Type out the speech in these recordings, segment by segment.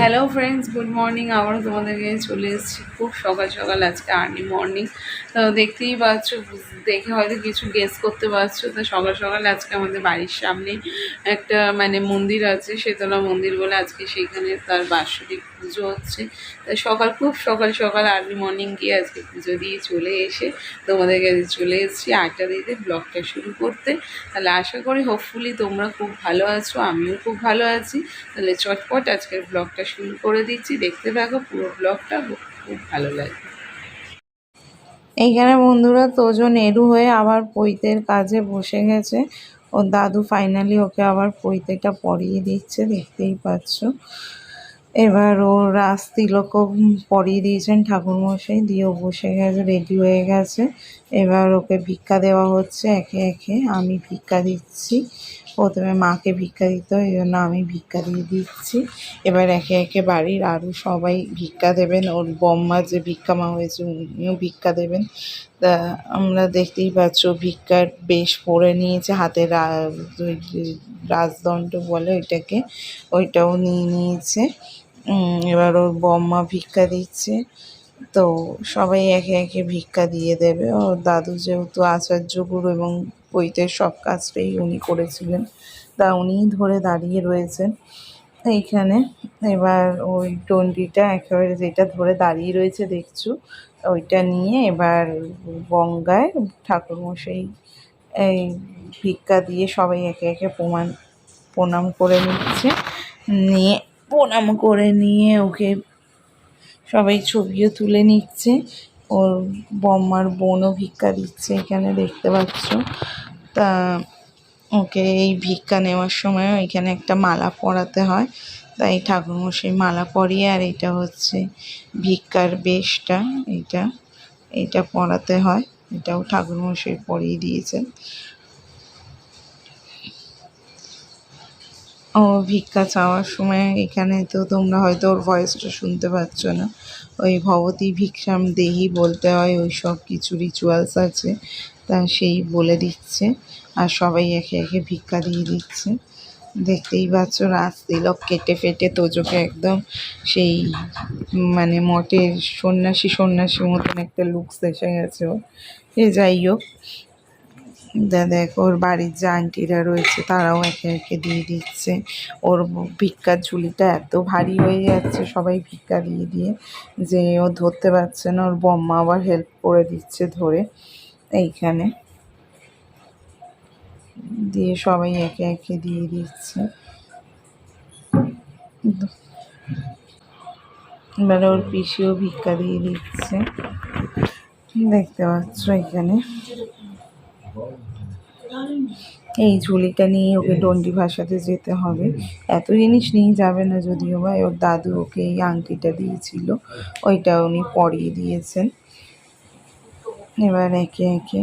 Hello friends good morning আবারও তোমাদের কাছে চলে এসেছি খুব সকাল সকাল আজকে আর্লি মর্নিং তো দেখতেই পাচ্ছ, দেখে হয়তো কিছু গেস করতে পারছ। তো সকাল সকাল আজকে আমাদের বাড়ির সামনে একটা মানে মন্দির আছে, শীতলা মন্দির বলে আজকে সেইখানে তার বাৎসরিক পুজো হচ্ছে। তাই সকাল, খুব সকাল সকাল আর্লি মর্নিং গিয়ে আজকে পুজো দিয়ে চলে এসে তোমাদের কাছে চলে এসেছি আটটা দিতে ব্লগটা শুরু করতে। তাহলে আশা করি হোপফুলি তোমরা খুব ভালো আছো, আমিও খুব ভালো আছি। তাহলে চটপট আজকের ব্লগটা শুরু করে দিচ্ছি। দেখতে থাকো, পুরো ব্লগটা খুব ভালো লাগবে এইখানে বন্ধুরা, তোজো নেরু হয়ে আবার পৈতের কাজে বসে গেছে। ওর দাদু ফাইনালি ওকে আবার পৈতেটা পরিয়ে দিচ্ছে, দেখতেই পাচ্ছ। এবার ও রাস তিলকও পরিয়ে দিয়েছেন ঠাকুরমশাই, দিয়ে বসে গেছে রেডি হয়ে গেছে। এবার ওকে ভিক্ষা দেওয়া হচ্ছে, একে একে আমি ভিক্ষা দিচ্ছি। প্রথমে মাকে ভিক্ষা দিতে এই জন্য আমি ভিক্ষা দিয়ে দিচ্ছি। এবার একে একে বাড়ির আরও সবাই ভিক্ষা দেবেন। ওর বম্মা যে ভিক্ষা মা হয়েছে, উনিও ভিক্ষা দেবেন। তা আমরা দেখতেই পাচ্ছ ভিক্ষার বেশ পরে নিয়েছে হাতে রাজদণ্ড বলে ওইটাকে, ওইটাও নিয়ে নিয়েছে। এবার ওর বম্মা ভিক্ষা দিচ্ছে। তো সবাই একে একে ভিক্ষা দিয়ে দেবে। ওর দাদু যেহেতু আচার্য গুরু এবং বইতে সব কাজটাই উনি করেছিলেন, তা উনিই ধরে দাঁড়িয়ে রয়েছেন। এইখানে এবার ওই টন্ডিটা একেবারে যেটা ধরে দাঁড়িয়ে রয়েছে দেখছ, ওইটা নিয়ে এবার গঙ্গায় ঠাকুরমশাই এই ভিক্ষা দিয়ে সবাই একে একে প্রমাণ, প্রণাম করে নিচ্ছে। নিয়ে প্রণাম করে নিয়ে ওকে সবাই ছবিও তুলে নিচ্ছে। ওর বম্মার বোনও ভিক্ষা দিচ্ছে এখানে দেখতে পাচ্ছ। তা ওকে এই ভিক্ষা নেওয়ার সময় এখানে একটা মালা পরাতে হয়। তাই ঠাকুরমশাই মালা পরিয়ে আর এটা হচ্ছে ভিক্ষার বেশটা এইটা এটা পরাতে হয়। এটাও ঠাকুরমশাই পরিয়ে দিয়েছেন। ও ভিক্ষা চাওয়ার সময় এখানে তো তোমরা হয়তো ওর ভয়েসটা শুনতে পাচ্ছ না। ওই ভবতী ভিক্ষাম দেহি বলতে হয়, ওই সব কিছু রিচুয়ালস আছে, তা সেই বলে দিচ্ছে। আর সবাই একে একে ভিক্ষা দিয়ে দিচ্ছে। দেখতেই পাচ্ছ, রাজ তিলক কেটে ফেটে তোজোকে একদম সেই মানে মঠের সন্ন্যাসী সন্ন্যাসী মতন একটা লুকস এসে গেছে ও এ যাই হোক দেখ ওর বাড়ির যে আন্টিরা রয়েছে, তারাও একে একে দিয়ে দিচ্ছে। ওর ভিক্ষার ঝুলিটা এত ভারী হয়ে যাচ্ছে, সবাই ভিক্ষা দিয়ে দিয়ে যে ও ধরতে পারছে না, ওর বম্মা আবার হেল্প করে দিচ্ছে ধরে এইখানে। দিয়ে সবাই একে একে দিয়ে দিচ্ছে। এবারে ওর পিসিও ভিক্ষা দিয়ে দিচ্ছে। দেখতে পাচ্ছ এখানে। এই ঝুলিটা নিয়ে ওকে ডন্ডি ভাসাতে যেতে হবে। এত জিনিস নিয়ে যাবে না যদিও বা ওর দাদু ওকে এই আংটিটা দিয়েছিল ওইটা উনি পরিয়ে দিয়েছেন। এবার একে একে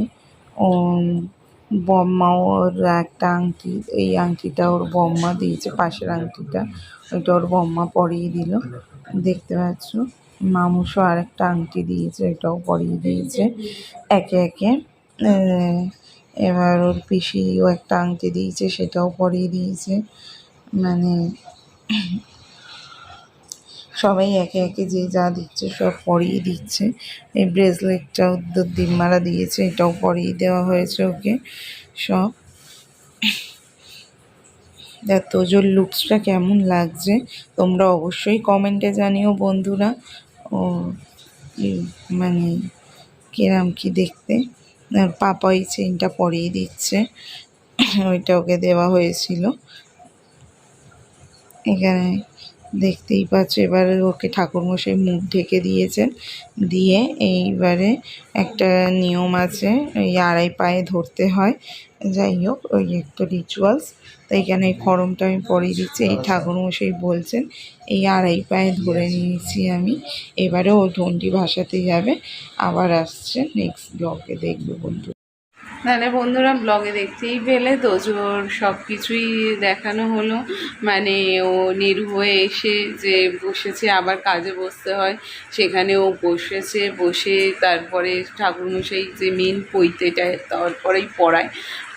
ও বম্মাও ওর একটা আংটি এই আংটিটা ওর বম্মা দিয়েছে পাশের আংটিটা ওইটা ওর বম্মা পরিয়ে দিল। দেখতে পাচ্ছ মামুসও আরেকটা আংটি দিয়েছে এটাও পরিয়ে দিয়েছে। একে একে এবার ওর পিসিও একটা আংটি দিয়েছে, সেটাও পরিয়ে দিয়েছে। মানে সবাই একে একে যে যা দিচ্ছে সব পরিয়ে দিচ্ছে। এই ব্রেসলেটটাও দিম্মারা দিয়েছে, এটাও পরিয়ে দেওয়া হয়েছে ওকে সব। দেখ, তোজোর লুকসটা কেমন লাগছে, তোমরা অবশ্যই কমেন্টে জানিও বন্ধুরা। ও মানে কিরাম কি দেখতে? আর পাপা এই চেনটা পরিয়ে দিচ্ছে। ওইটা ওকে দেওয়া হয়েছিল। এখানে দেখতেই পাচ্ছ এবারে ওকে ঠাকুরমশাই মুখ ঢেকে দিয়েছেন। দিয়ে এইবারে একটা নিয়ম আছে ওই আড়াই পায়ে ধরতে হয়। যাই হোক ওই একটা রিচুয়ালস তো এখানে এই খড়মটা আমি পরিয়ে দিচ্ছি এই ঠাকুরমশাই বলছেন এই আড়াই পায়ে ধরে নিয়েছি আমি। এবারে ও ঘন্টি ভাসাতে যাবে। আবার আসছে নেক্সট ব্লগে দেখবে বন্ধু। তাহলে বন্ধুরা, ব্লগে দেখতেই পেলে তোজোর সব কিছুই দেখানো হলো। মানে ও নিরু হয়ে এসে যে বসেছে, আবার কাজে বসতে হয়। সেখানে ও বসেছে, বসে তারপরে ঠাকুরমশাই যে মেন পৈতেটা, তারপরেই পড়ায়।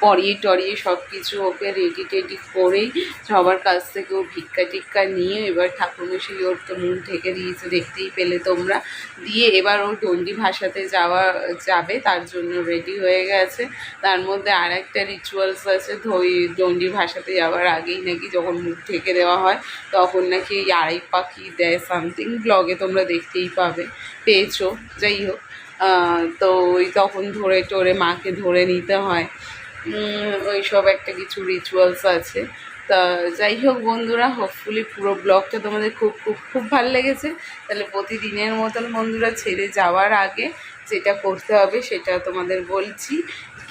পরিয়ে টরিয়ে সব কিছু ওকে রেডি টেডি করেই সবার কাছ থেকে ও ভিক্ষা টিক্ষা নিয়ে এবার ঠাকুরমশাই ওর তো মুখ ঢেকে দিয়েছে, দেখতেই পেলে তোমরা। দিয়ে এবার ও দণ্ডি ভাষাতে যাওয়া, যাবে, তার জন্য রেডি হয়ে গেছে। তার মধ্যে আর একটা রিচুয়ালস আছে, ধই দণ্ডি ভাষাতে যাওয়ার আগেই নাকি যখন মুখ ঢেকে দেওয়া হয়, তখন নাকি এই আড়াই পাখি দেয় সামথিং ব্লগে তোমরা দেখতেই পাবে, পেয়েছ, যাই হোক। তো ওই তখন ধরে টরে মাকে ধরে নিতে হয়। উম, ওইসব একটা কিছু রিচুয়ালস আছে। তা যাই হোক বন্ধুরা হোপফুলি পুরো ব্লগটা তোমাদের খুব খুব খুব ভালো লেগেছে। তাহলে প্রতিদিনের মতন বন্ধুরা ছেড়ে যাওয়ার আগে যেটা করতে হবে সেটা তোমাদের বলছি।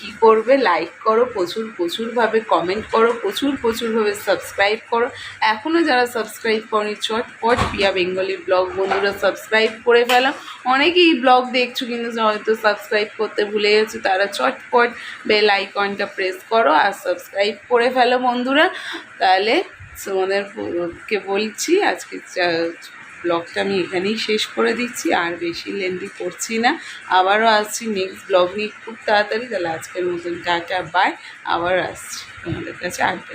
কি করবে? লাইক করো, প্রচুর, প্রচুরভাবে কমেন্ট করো, প্রচুর, প্রচুরভাবে সাবস্ক্রাইব করো। এখনও যারা সাবস্ক্রাইব করনি, চটপট পিয়া বেঙ্গলি ব্লগ বন্ধুরা সাবস্ক্রাইব করে ফেলো। অনেকেই ব্লগ দেখছ কিন্তু হয়তো সাবস্ক্রাইব করতে ভুলে গেছো, তারা চটপট বেল আইকনটা প্রেস করো আর সাবস্ক্রাইব করে ফেলো বন্ধুরা। তাহলে তোমাদেরকে বলছি, আজকে ব্লগটা আমি এখানেই শেষ করে দিচ্ছি, আর বেশি লেন্দি করছি না। আবারও আসছি নেক্সট ব্লগ নিয়ে খুব তাড়াতাড়ি, তাহলে আজকের মতন টাটা বাই আবার আসছি তোমাদের কাছে আড্ডা